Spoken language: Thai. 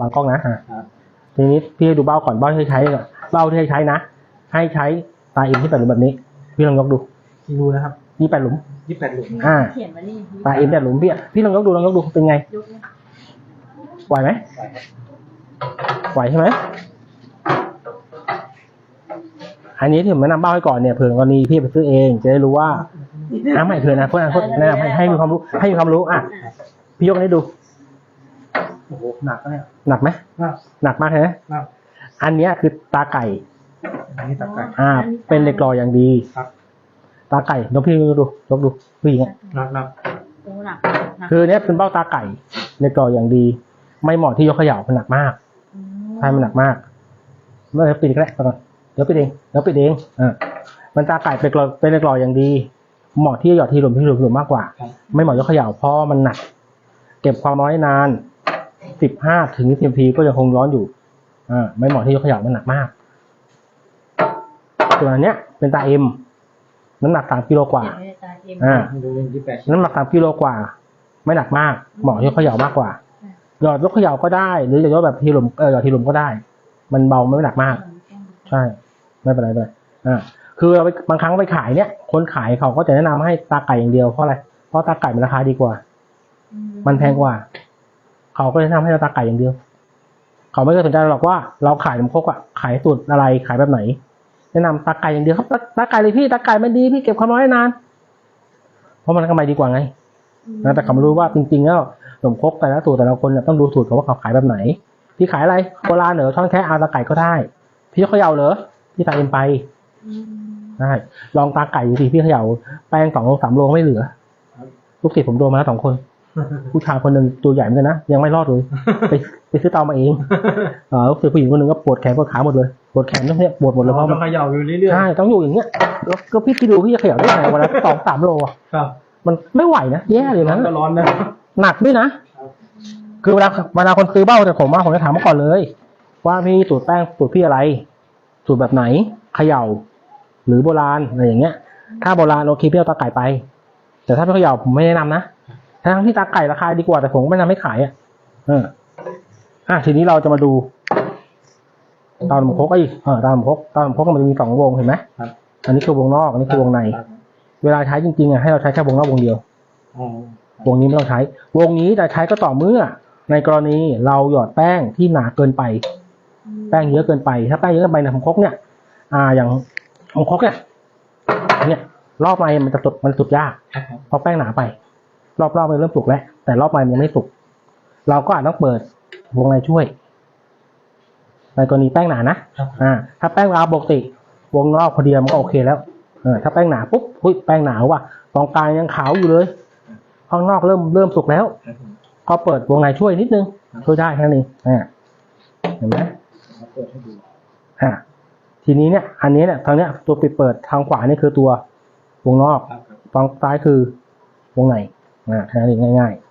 บางกล้องนะอะครับทีนี้พี่ให้ดูเบ้าก่อนเบ้าที่ใช้ก่อนเบ้าที่ให้ใช้นะ ให้ใช้ตาเอ็มที่แปดหลุมแบบนี้ พี่ลองยกดูที่ดูนะครับนี่แปดหลุมยี่สิบแปดหลุมอ่าเขียนมานี่ตาเอ็มแปดหลุมพี่พี่ลองยกดูลองยกดูเป็นไงยกเนี่ยไหวไหมใช่ครับไหวใช่ไหมอันนี้ที่ผมแนะนำเบ้าให้ก่อนเนี่ยเผื่อกรณีพี่ไปซื้อเองจะได้รู้ว่าน้ำใหม่เผื่อนะเพื่อนแนะนำให้ให้มีความรู้ให้มีความรู้อะพี่ยกอันนี้ดู โอ้โหหนักนะเนี่ยหนักไหมหนักหนักมากใช่ไหมหนักอันเนี้ยคือตาไก่ อันนี้ตัดไก่อ่า เป็นเหล็กหล่ออย่างดีครับตาไก่ยกพี่ยกดูยกดูผู้หญิงอะหนักหนักโอ้หนักหนักคือเนี้ยเป็นเบ้าตาไก่เหล็กหล่ออย่างดี ไม่เหมาะที่ยกเขย่ามันหนักมากใช่มันหนักมากเมื่อปิดก็ได้ไปก่อนเดี๋ยวปิดเองเดี๋ยวปิดเองอ่ามันตาไก่เป็นเหล็กหล่อเป็นเหล็กหล่ออย่างดีเหมาะที่จะหยอดทีหลุมที่หลุมหลุมมากกว่าครับไม่เหมาะยกเขย่าเพราะมันหนัก เก็บความร้อนได้นาน สิบห้าถึงยี่สิบนาทีก็ยังคงร้อนอยู่ อ่า ไม่เหมาะที่ยกเขย่ามันหนักมาก ส่วนอันเนี้ย เป็นตาเอ็มน้ำหนักสามกิโลกว่าเขียนไว้ในตาเอ็มอ่าดูเป็นยี่สิบแปดน้ำหนักสามกิโลกว่า ไม่หนักมาก เหมาะยกเขย่ามากกว่า หยอดยกเขย่าก็ได้ หรือจะยกแบบทีหลุมเออหยอดทีหลุมก็ได้ มันเบาไม่หนักมาก ใช่ ไม่เป็นไรไม่เป็นไรอ่า คือเราไปบางครั้งไปขายเนี่ย คนขายเขาก็จะแนะนำให้ตาไก่อย่างเดียวเพราะอะไร เพราะตาไก่มันราคาดีกว่า มันแพงกว่า เขาก็จะแนะนำให้เราตาไก่อย่างเดียว เขาไม่เคยสนใจหรอกว่าเราขายน้ำครกอะขายสูตรอะไรขายแบบไหน แนะนำตาไก่อย่างเดียวครับตาตาไก่เลยพี่ตาไก่มันดีพี่เก็บความร้อนได้นาน เพราะมันกำไรดีกว่าไงนะแต่เขาไม่รู้ว่าจริงๆแล้วขนมครกแต่ละสูตรแต่ละคนเนี่ยต้องดูสูตรเขาว่าเขาขายแบบไหน พี่ขายอะไรโบราณเหรอช่องแท้อาตาไก่ก็ได้ พี่เขย่าเหรอพี่ตาเอ็นไปอืมได้ลองตาไก่ดูสิพี่เขย่าแป้งสองโลสามโลไม่เหลือ ลูกศิษย์ผมโดนมาแล้วสองคน ผู้ชายคนหนึ่งตัวใหญ่เหมือนกันนะยังไม่รอดเลยไปไปซื้อเตามาเองเออลูกศิษย์ผู้หญิงคนหนึ่งก็ปวดแขนปวดขาหมดเลยปวดแขนเนี่ยปวดหมดเลยเพราะต้มัอนงเขย่าอยู่เรื่อยใช่ต้องอยู่อย่างเงี้ยแล้วก็พี่คิดดูพี่จะเขย่าได้ยังไงวันละสองสามโลอะๆครับมันไม่ไหวนะแย่เลยร้อนะนก็ร้อนนะหนักด้วยนะครับคือเวลาเวลาคนซื้อเบ้าแต่ผมว่าผมจะถามมาก่อนเลย ว่าพี่สูตรแป้งสูตรพี่อะไรสูตรแบบไหนเขย่า หรือโบราณอะไรอย่างเงี้ย ถ้าโบราณโอเคพี่เอาตาไก่ไป แต่ถ้าไม่เขย่าผมไม่แนะนำนะ ทั้งที่ตาไก่ราคาดีกว่าแต่ผมก็ไม่แนะนำให้ขายอะเอออะทีนี้เราจะมาดูเตาหนมครกอีกเออเตาหนมครกเตาหนมครกมันจะมีสองวงเห็นไหมครับอันนี้คือวงนอก อันนี้คือวงในครับเวลาใช้จริงๆอะให้เราใช้แค่วงนอกวงเดียวอ๋อวงนี้ไม่ต้องใช้ วงนี้จะใช้ก็ต่อเมื่อ ในกรณีเราหยอดแป้งที่หนาเกินไป แป้งเยอะเกินไป ถ้าแป้งเยอะเกินไปในของครกเนี่ย อ่า อย่างของครกเนี่ยเนี่ยรอบในมันจะสุดมันสุดยากครับผมเพราะแป้งหนาไป รอบๆมันเริ่มสุกแล้วแต่รอบในมันยังไม่สุก เราก็อาจต้องเปิดวงในช่วยในกรณีแป้งหนานะครับอ่า ถ้าแป้งราวปกติ วงนอกพอดีมันก็โอเคแล้วเออถ้าแป้งหนาปุ๊บหุ้ยแป้งหนาว่ะตรงกลางยังขาวอยู่เลยข้างนอกเริ่มเริ่มสุกแล้วครับผมก็เปิดวงในช่วยนิดนึง ช่วยได้แค่นั้นเองอ่าเห็นไหมมาเปิดให้ดูอ่าทีนี้เนี่ย อันนี้เนี่ยทางเนี้ยตัวปิดเปิดทางขวานี่คือตัววงนอกครับครับฝั่งซ้ายคือวงในอ่าแค่ นั้นเองง่ายๆ